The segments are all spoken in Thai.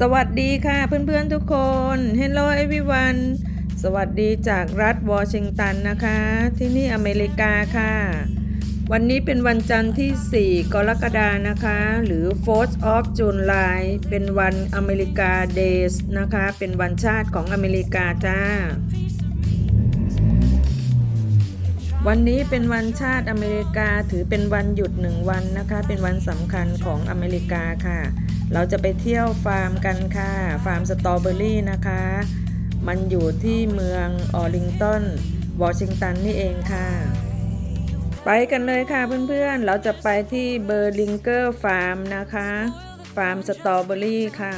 สวัสดีค่ะเพื่อนๆทุกคน Hello everyone สวัสดีจากรัฐวอชิงตันนะคะ ที่นี่อเมริกาค่ะ วันนี้เป็นวันจันทร์ที่ 4 กรกฎานะคะ หรือ 4th of July เป็นวันอเมริกา Days นะคะ เป็นวันชาติของอเมริกาจ้า วันนี้เป็นวันชาติอเมริกาถือเป็นวันหยุดหนึ่งวันนะคะ เป็นวันสำคัญของอเมริกาค่ะ เราจะไปเที่ยวฟาร์มกันค่ะ ฟาร์มสตรอเบอรี่นะคะ มันอยู่ที่เมืองออริงตันวอชิงตันนี่เองค่ะ ไปกันเลยค่ะเพื่อนๆ เราจะไปที่เบอร์ลิงเกอร์ฟาร์มนะคะ ฟาร์มสตรอเบอรี่ค่ะ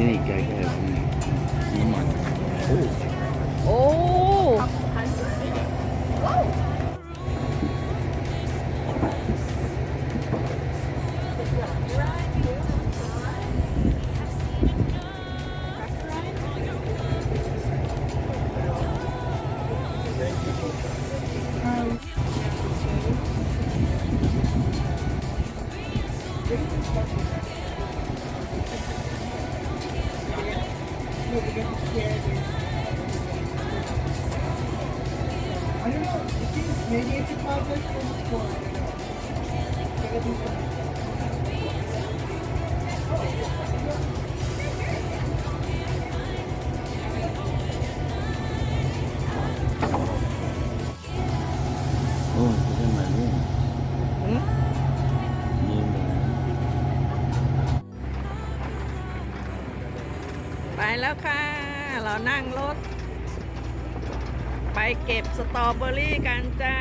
นั่งที่นี่ไกลๆ นั่งรถ ไปเก็บสตรอเบอรี่กันจ้า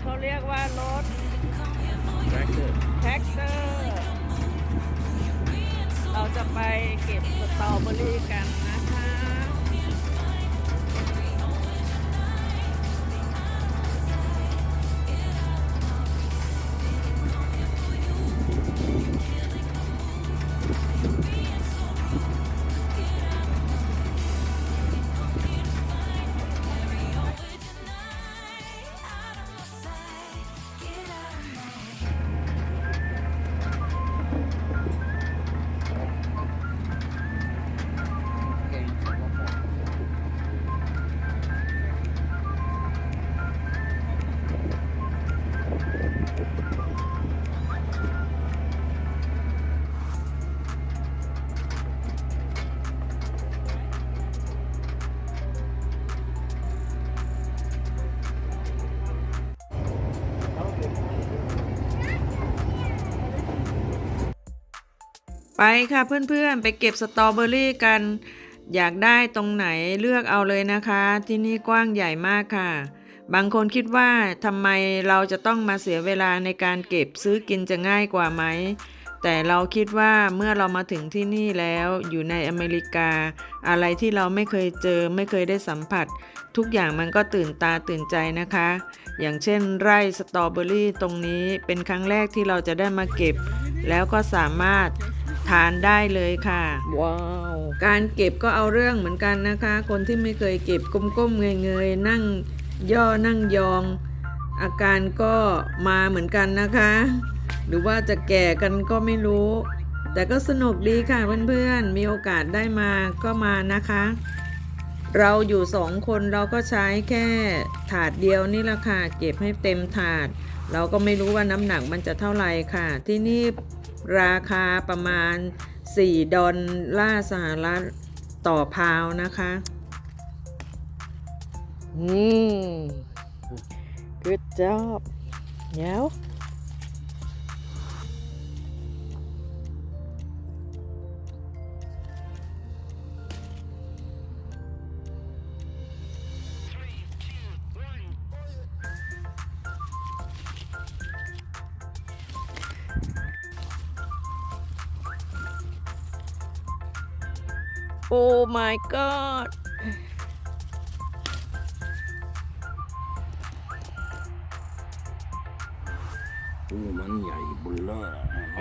เขาเรียกว่ารถแท็กเตอร์แท็กเตอร์ เราจะไปเก็บสตรอเบอรี่กัน ไปค่ะเพื่อนๆ ไปเก็บสตรอเบอรี่กัน อยากได้ตรงไหนเลือกเอาเลยนะคะ ที่นี่กว้างใหญ่มากค่ะ บางคนคิดว่าทำไมเราจะต้องมาเสียเวลาในการเก็บซื้อกินจะง่ายกว่าไหม แต่เราคิดว่าเมื่อเรามาถึงที่นี่แล้วอยู่ในอเมริกา อะไรที่เราไม่เคยเจอไม่เคยได้สัมผัส ทุกอย่างมันก็ตื่นตาตื่นใจนะคะ อย่างเช่น ไร่สตรอเบอรี่ตรงนี้เป็นครั้งแรกที่เราจะได้มาเก็บ แล้วก็สามารถ ทานได้เลยค่ะ ว้าว การเก็บก็เอาเรื่องเหมือนกันนะคะ คนที่ไม่เคยเก็บก้มๆเงยๆนั่งย่อนั่งยอง อาการก็มาเหมือนกันนะคะ หรือว่าจะแก่กันก็ไม่รู้ แต่ก็สนุกดีค่ะเพื่อนๆ มีโอกาสได้มาก็มานะคะ เราอยู่สองคนเราก็ใช้แค่ถาดเดียวนี่แหละค่ะ เก็บให้เต็มถาด เราก็ไม่รู้ว่าน้ำหนักมันจะเท่าไหร่ค่ะ ที่นี่ ราคาประมาณ 4 ดอลลาร์สหรัฐต่อพาวนะคะอืม good job เดี๋ยว Oh my god ลูกมันใหญ่บุลเลอร์เห็นไหม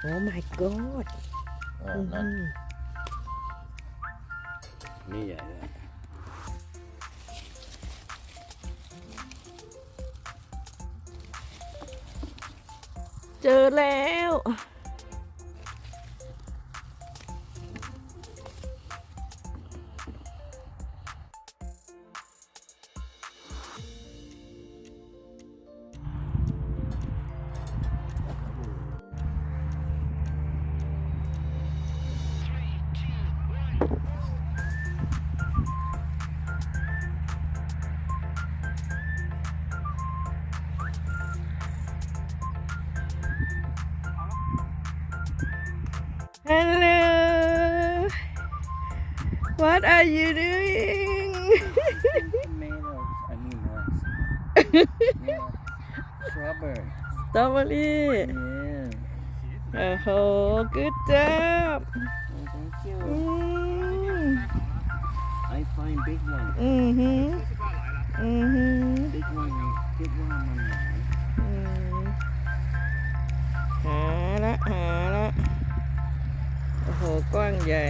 โอ้ my god เออนั่นนี่ใหญ่เลยเจอแล้ว What are you doing tomatoes I mean uh, yeah, strawberry Strawberry yeah โอ้โห good job oh, thank you อืม I find big one อือหืออือหือ big one คิดว่ามันหนาอืมหาละหาละโอ้โหกว้างใหญ่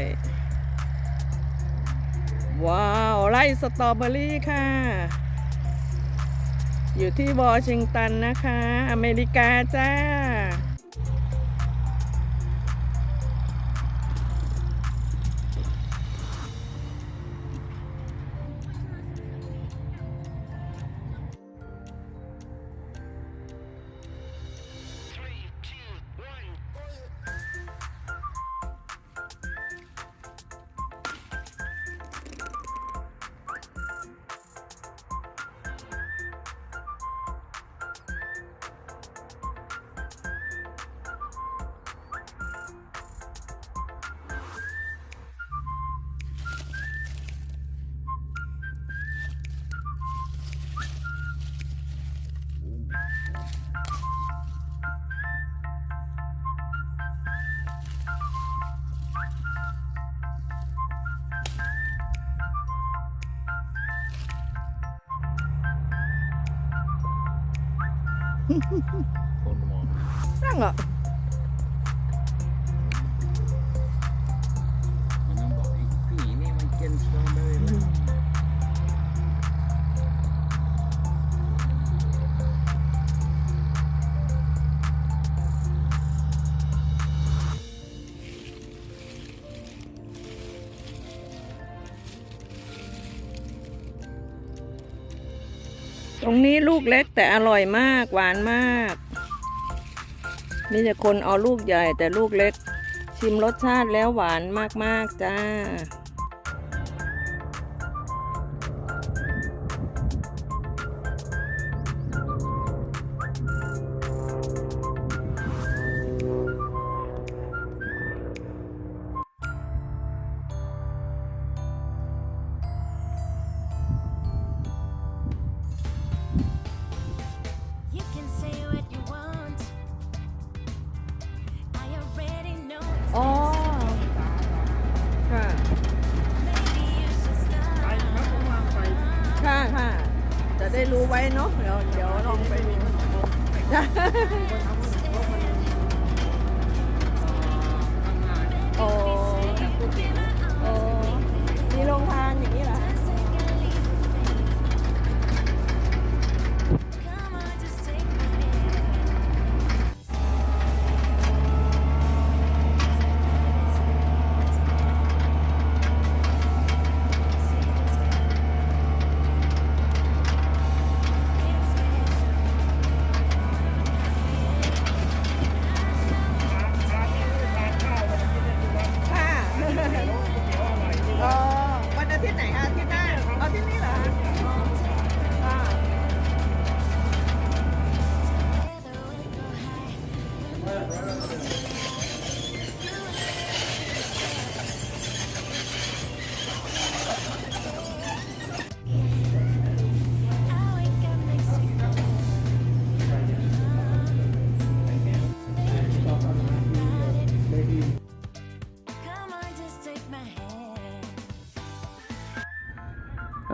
ว้าวไร่สตรอเบอรี่ค่ะ อยู่ที่วอชิงตันนะคะ อเมริกาจ้า คนมองนั่งเหรอมันต้องบอกไอ้ผีนี่มันกินสตรอเบอรี่ ตรงนี้ลูกเล็กแต่อร่อยมากหวานมากมีแต่คนเอาลูกใหญ่แต่ลูกเล็ก ชิมรสชาติแล้วหวานมากๆจ้า ได้รู้ไว้เนาะเดี๋ยวเดี๋ยวลองไปดู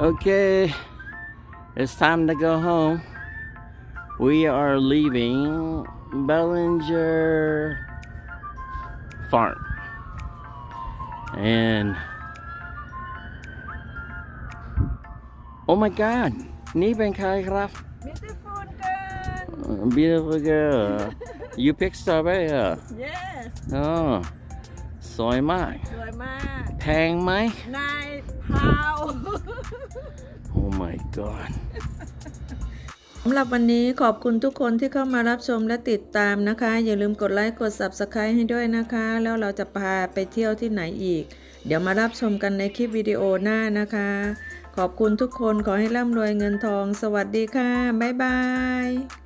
Okay, it's time to go home. We are leaving Bellinger Farm. And oh my god, นี่เป็นใครครับมิสเตอร์ฟูนกัน Beautiful girl. you pick strawberry เหรอ yes อ๋อสวยมากส my god. สำหรับวันนี้ขอบคุณทุกคนที่เข้ามารับชมและติดตามนะคะ อย่าลืมกดไลค์กด Subscribe ให้ด้วยนะคะ แล้วเราจะพาไปเที่ยวที่ไหนอีก เดี๋ยวมารับชมกันในคลิปวิดีโอหน้านะคะ ขอบคุณทุกคนขอให้ร่ำรวยเงินทอง สวัสดีค่ะ บ๊ายบาย